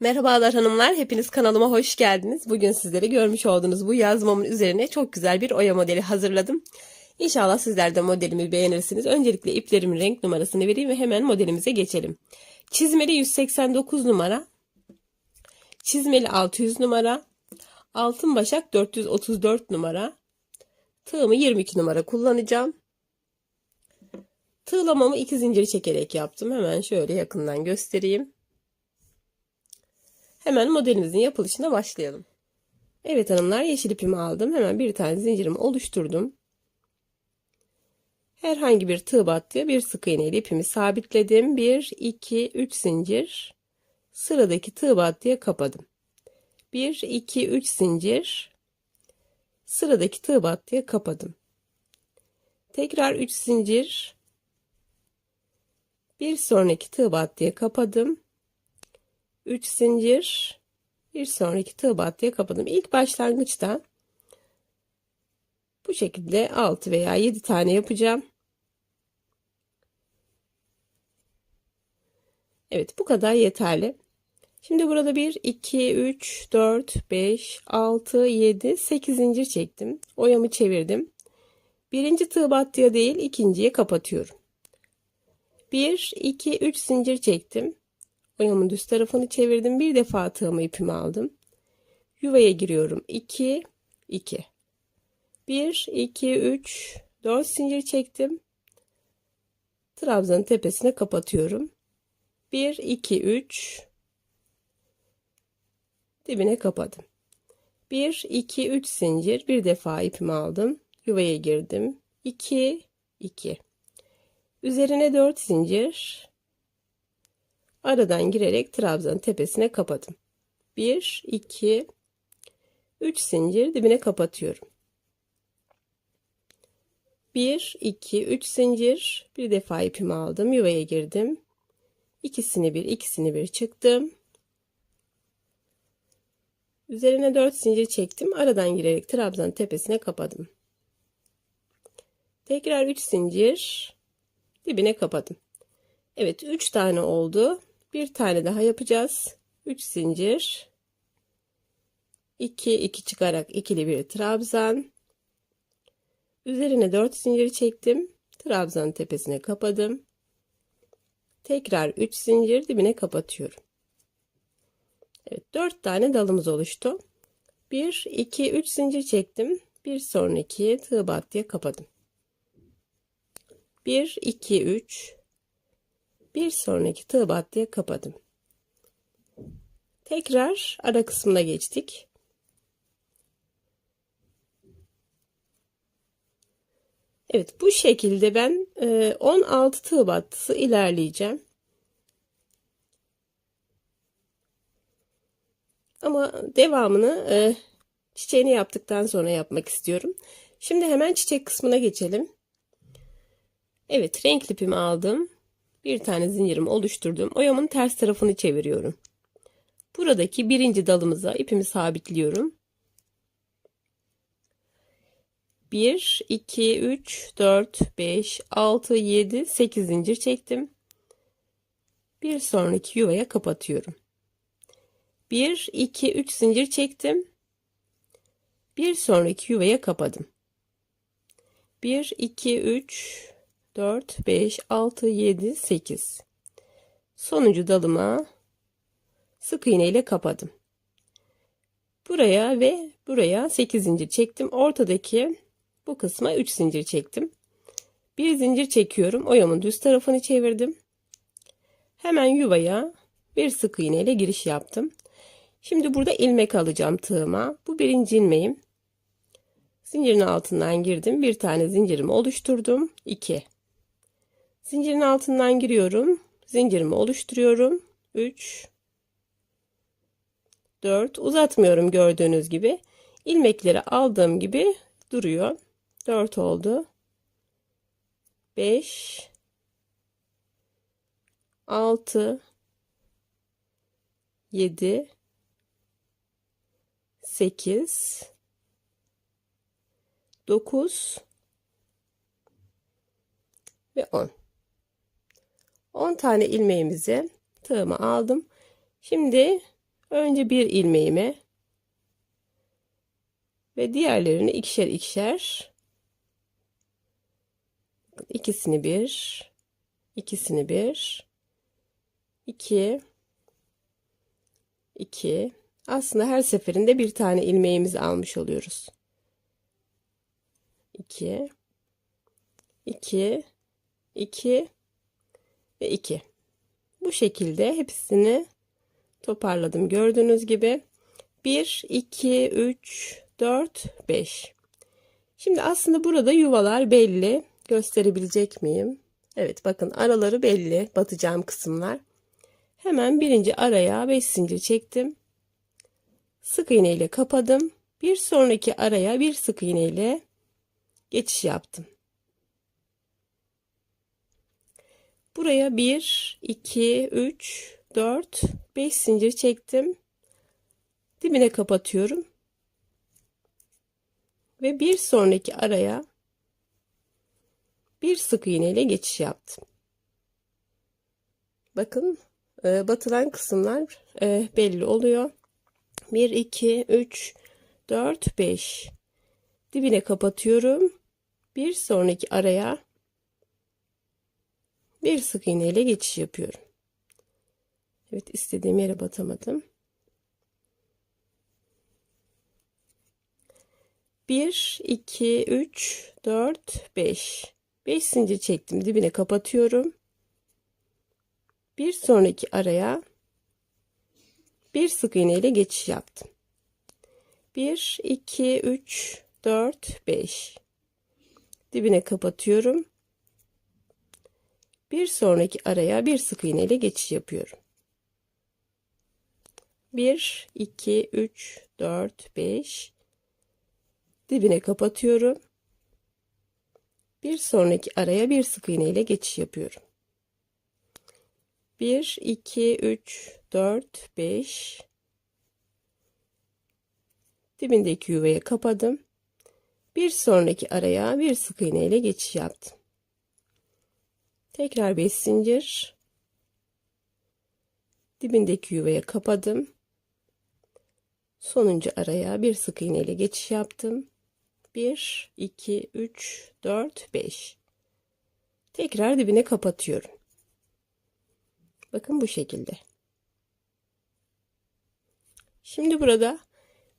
Merhabalar hanımlar, hepiniz kanalıma hoş geldiniz. Bugün sizlere görmüş olduğunuz bu yazmamın üzerine çok güzel bir oya modeli hazırladım. İnşallah sizler de modelimi beğenirsiniz. Öncelikle iplerimin renk numarasını vereyim ve hemen modelimize geçelim. Çizmeli 189 numara, çizmeli 600 numara, altın başak 434 numara, tığımı 22 numara kullanacağım. Tığlamamı iki zincir çekerek yaptım. Hemen şöyle yakından göstereyim. Hemen modelimizin yapılışına başlayalım. Evet hanımlar yeşil ipimi aldım. Hemen bir tane zincirimi oluşturdum. Herhangi bir tığ battıya bir sık iğne ile ipimi sabitledim. 1, 2, 3 zincir. Sıradaki tığ battıya kapadım. 1, 2, 3 zincir. Sıradaki tığ battıya kapadım. Tekrar 3 zincir. Bir sonraki tığ battıya kapadım. 3 zincir bir sonraki tığ battıya kapadım. İlk başlangıçta bu şekilde 6 veya 7 tane yapacağım. Evet bu kadar yeterli. Şimdi burada 1, 2, 3, 4, 5, 6, 7, 8 zincir çektim. Oyamı çevirdim. Birinci tığ battıya değil ikinciye kapatıyorum. 1, 2, 3 zincir çektim. Oyamın düz tarafını çevirdim. Bir defa tığımı ipimi aldım. Yuvaya giriyorum. 2, 2. 1, 2, 3, 4 zincir çektim. Trabzanın tepesine kapatıyorum. 1, 2, 3. Dibine kapadım. 1, 2, 3 zincir. Bir defa ipimi aldım. Yuvaya girdim. 2, 2. Üzerine 4 zincir. Aradan girerek trabzanın tepesine kapadım. 1, 2, 3 zincir dibine kapatıyorum. 1, 2, 3 zincir. Bir defa ipimi aldım. Yuvaya girdim. İkisini bir, ikisini bir çıktım. Üzerine 4 zincir çektim. Aradan girerek trabzanın tepesine kapadım. Tekrar 3 zincir dibine kapadım. Evet 3 tane oldu. Bir tane daha yapacağız. 3 zincir. 2 2 çıkarak ikili bir trabzan. Üzerine 4 zincir çektim. Trabzanın tepesine kapadım. Tekrar 3 zincir dibine kapatıyorum. Evet 4 tane dalımız oluştu. 1 2 3 zincir çektim. Bir sonraki tığ battıya kapadım. 1 2 3 bir sonraki tığ battıya kapadım. Tekrar ara kısmına geçtik. Evet bu şekilde ben 16 tığ battısı ilerleyeceğim. Ama devamını çiçeğini yaptıktan sonra yapmak istiyorum. Şimdi hemen çiçek kısmına geçelim. Evet renk ipimi aldım bir tane zincirimi oluşturdum. Oyamın ters tarafını çeviriyorum. Buradaki birinci dalımıza ipimi sabitliyorum. 1, 2, 3, 4, 5, 6, 7, 8 zincir çektim. Bir sonraki yuvaya kapatıyorum. 1, 2, 3 zincir çektim. Bir sonraki yuvaya kapadım. 1, 2, 3, 4, 5, 6, 7, 8. Sonuncu dalıma sık iğne ile kapadım. Buraya ve buraya 8 zincir çektim. Ortadaki bu kısma 3 zincir çektim. Bir zincir çekiyorum. Oyamın düz tarafını çevirdim. Hemen yuvaya bir sık iğne ile giriş yaptım. Şimdi burada ilmek alacağım tığıma. Bu birinci ilmeğim. Zincirin altından girdim. Bir tane zincirimi oluşturdum. 2 Zincirin altından giriyorum. Zincirimi oluşturuyorum. 3 4 uzatmıyorum gördüğünüz gibi. ilmekleri aldığım gibi duruyor. 4 oldu. 5 6 7 8 9 ve 10 10 tane ilmeğimizi tığıma aldım. Şimdi Önce bir ilmeğimi ve diğerlerini ikişer ikişer ikisini bir ikisini bir iki iki aslında her seferinde bir tane ilmeğimizi almış oluyoruz. 2 2 2 ve 2 bu şekilde hepsini toparladım. Gördüğünüz gibi 1 2 3 4 5 şimdi aslında burada yuvalar belli. Gösterebilecek miyim? Evet bakın araları belli. Batacağım kısımlar. Hemen birinci araya 5 zincir çektim. Sık iğne ile kapadım. Bir sonraki araya bir sık iğne ile geçiş yaptım Buraya 1, 2, 3, 4, 5 zincir çektim. Dibine kapatıyorum. Ve bir sonraki araya bir sık iğne ile geçiş yaptım. Bakın e, batılan kısımlar e, belli oluyor. 1, 2, 3, 4, 5. Dibine kapatıyorum. Bir sonraki araya bir sık iğne ile geçiş yapıyorum. Evet istediğim yere batamadım. Bir, iki, üç, dört, beş. Beş zincir çektim. Dibine kapatıyorum. Bir sonraki araya bir sık iğne ile geçiş yaptım. Bir, iki, üç, dört, beş. Dibine kapatıyorum. Bir sonraki araya bir sık iğne ile geçiş yapıyorum. 1 2 3 4 5 dibine kapatıyorum. Bir sonraki araya bir sık iğne ile geçiş yapıyorum. 1 2 3 4 5 dibindeki yuvaya kapadım. Bir sonraki araya bir sık iğne ile geçiş yaptım. Tekrar 5 zincir. Dibindeki yuvaya kapadım. Sonuncu araya bir sık iğne ile geçiş yaptım. 1 2 3 4 5. Tekrar dibine kapatıyorum. Bakın bu şekilde. Şimdi burada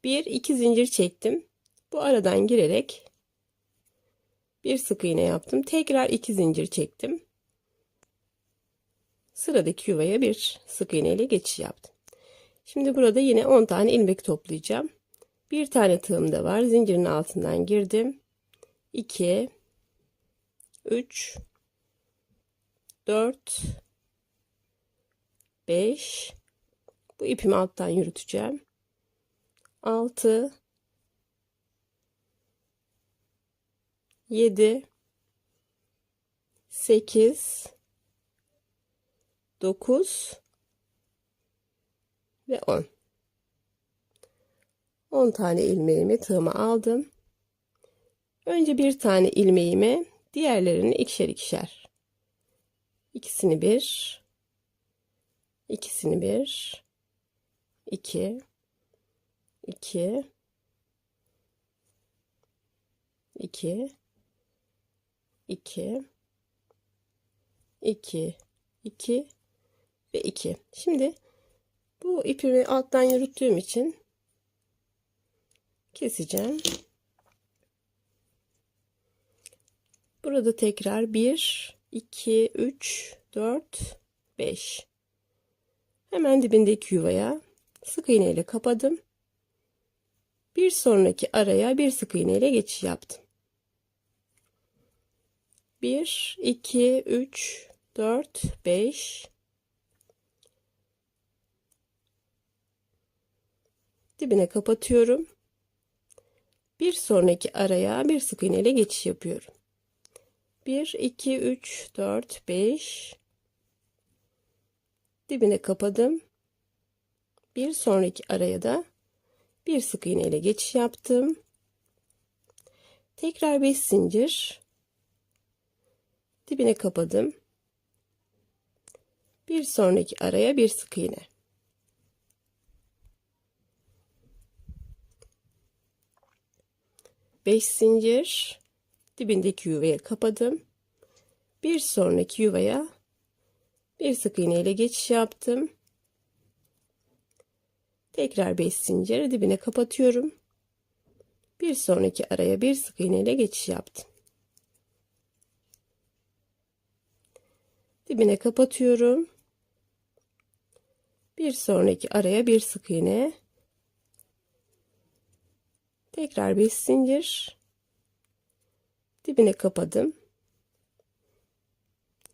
bir iki zincir çektim. Bu aradan girerek bir sık iğne yaptım. Tekrar iki zincir çektim sıradaki yuvaya bir sık iğne ile geçiş yaptım. Şimdi burada yine 10 tane ilmek toplayacağım. Bir tane tığım da var. Zincirin altından girdim. 2 3 4 5 bu ipimi alttan yürüteceğim. 6 7 8 9 ve 10. 10 tane ilmeğimi tığıma aldım. Önce bir tane ilmeğimi diğerlerini ikişer ikişer. İkisini bir, ikisini bir, iki, iki, iki, iki, iki, iki ve 2. Şimdi bu ipimi alttan yürüttüğüm için keseceğim. Burada tekrar 1, 2, 3, 4, 5. Hemen dibindeki yuvaya sık iğne ile kapadım. Bir sonraki araya bir sık iğne ile geçiş yaptım. 1, 2, 3, 4, 5, dibine kapatıyorum. Bir sonraki araya bir sık iğne ile geçiş yapıyorum. 1 2 3 4 5 dibine kapadım. Bir sonraki araya da bir sık iğne ile geçiş yaptım. Tekrar 5 zincir dibine kapadım. Bir sonraki araya bir sık iğne. 5 zincir dibindeki yuvaya kapadım. Bir sonraki yuvaya bir sık iğne ile geçiş yaptım. Tekrar 5 zincir dibine kapatıyorum. Bir sonraki araya bir sık iğne ile geçiş yaptım. Dibine kapatıyorum. Bir sonraki araya bir sık iğne. Tekrar bir zincir. Dibine kapadım.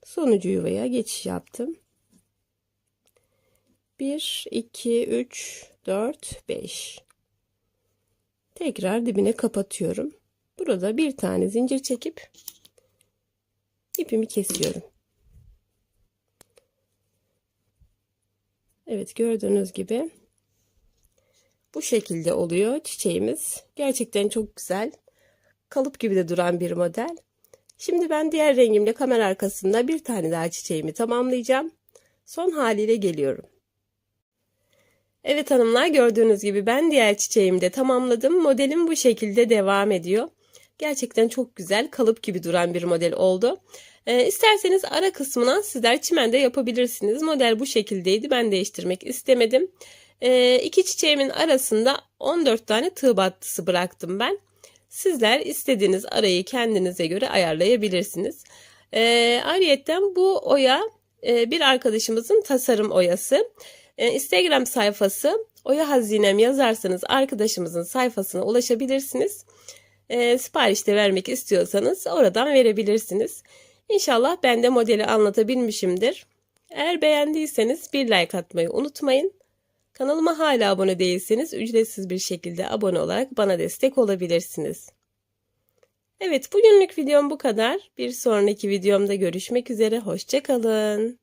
Sonucu yuvaya geçiş yaptım. 1 2 3 4 5 Tekrar dibine kapatıyorum. Burada bir tane zincir çekip ipimi kesiyorum. Evet gördüğünüz gibi bu şekilde oluyor çiçeğimiz. Gerçekten çok güzel. Kalıp gibi de duran bir model. Şimdi ben diğer rengimle kamera arkasında bir tane daha çiçeğimi tamamlayacağım. Son haliyle geliyorum. Evet hanımlar gördüğünüz gibi ben diğer çiçeğimi de tamamladım. Modelim bu şekilde devam ediyor. Gerçekten çok güzel kalıp gibi duran bir model oldu. Ee, isterseniz ara kısmına sizler çimende yapabilirsiniz. Model bu şekildeydi. Ben değiştirmek istemedim. Ee, iki çiçeğimin arasında 14 tane tığ battısı bıraktım ben. Sizler istediğiniz arayı kendinize göre ayarlayabilirsiniz. Ee, ayrıyetten bu oya e, bir arkadaşımızın tasarım oyası. Ee, Instagram sayfası Oya Hazinem yazarsanız arkadaşımızın sayfasına ulaşabilirsiniz. Ee, sipariş de vermek istiyorsanız oradan verebilirsiniz. İnşallah ben de modeli anlatabilmişimdir. Eğer beğendiyseniz bir like atmayı unutmayın. Kanalıma hala abone değilseniz ücretsiz bir şekilde abone olarak bana destek olabilirsiniz. Evet bugünlük videom bu kadar. Bir sonraki videomda görüşmek üzere. Hoşçakalın.